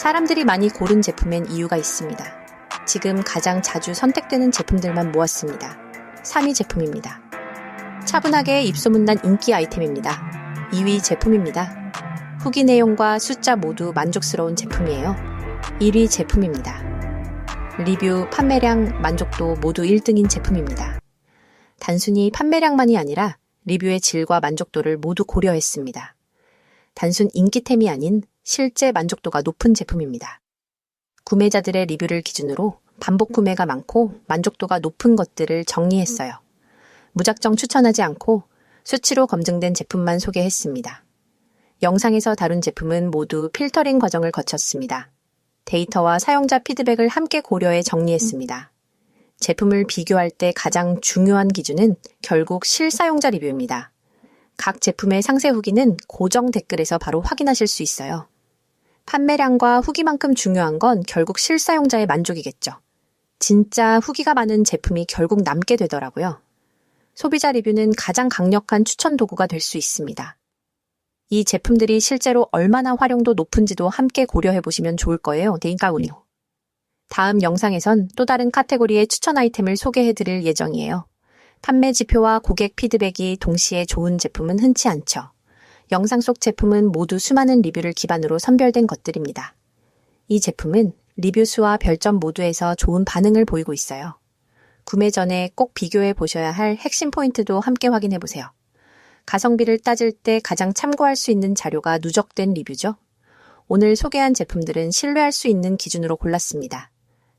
사람들이 많이 고른 제품엔 이유가 있습니다. 지금 가장 자주 선택되는 제품들만 모았습니다. 3위 제품입니다. 차분하게 입소문난 인기 아이템입니다. 2위 제품입니다. 후기 내용과 숫자 모두 만족스러운 제품이에요. 1위 제품입니다. 리뷰, 판매량, 만족도 모두 1등인 제품입니다. 단순히 판매량만이 아니라 리뷰의 질과 만족도를 모두 고려했습니다. 단순 인기템이 아닌 실제 만족도가 높은 제품입니다. 구매자들의 리뷰를 기준으로 반복 구매가 많고 만족도가 높은 것들을 정리했어요. 무작정 추천하지 않고 수치로 검증된 제품만 소개했습니다. 영상에서 다룬 제품은 모두 필터링 과정을 거쳤습니다. 데이터와 사용자 피드백을 함께 고려해 정리했습니다. 제품을 비교할 때 가장 중요한 기준은 결국 실사용자 리뷰입니다. 각 제품의 상세 후기는 고정 댓글에서 바로 확인하실 수 있어요. 판매량과 후기만큼 중요한 건 결국 실사용자의 만족이겠죠. 진짜 후기가 많은 제품이 결국 남게 되더라고요. 소비자 리뷰는 가장 강력한 추천 도구가 될 수 있습니다. 이 제품들이 실제로 얼마나 활용도 높은지도 함께 고려해 보시면 좋을 거예요. 데인가우니오. 다음 영상에선 또 다른 카테고리의 추천 아이템을 소개해 드릴 예정이에요. 판매 지표와 고객 피드백이 동시에 좋은 제품은 흔치 않죠. 영상 속 제품은 모두 수많은 리뷰를 기반으로 선별된 것들입니다. 이 제품은 리뷰 수와 별점 모두에서 좋은 반응을 보이고 있어요. 구매 전에 꼭 비교해 보셔야 할 핵심 포인트도 함께 확인해 보세요. 가성비를 따질 때 가장 참고할 수 있는 자료가 누적된 리뷰죠. 오늘 소개한 제품들은 신뢰할 수 있는 기준으로 골랐습니다.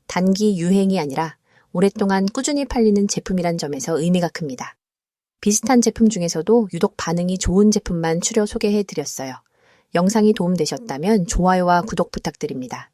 단기 유행이 아니라 오랫동안 꾸준히 팔리는 제품이란 점에서 의미가 큽니다. 비슷한 제품 중에서도 유독 반응이 좋은 제품만 추려 소개해 드렸어요. 영상이 도움되셨다면 좋아요와 구독 부탁드립니다.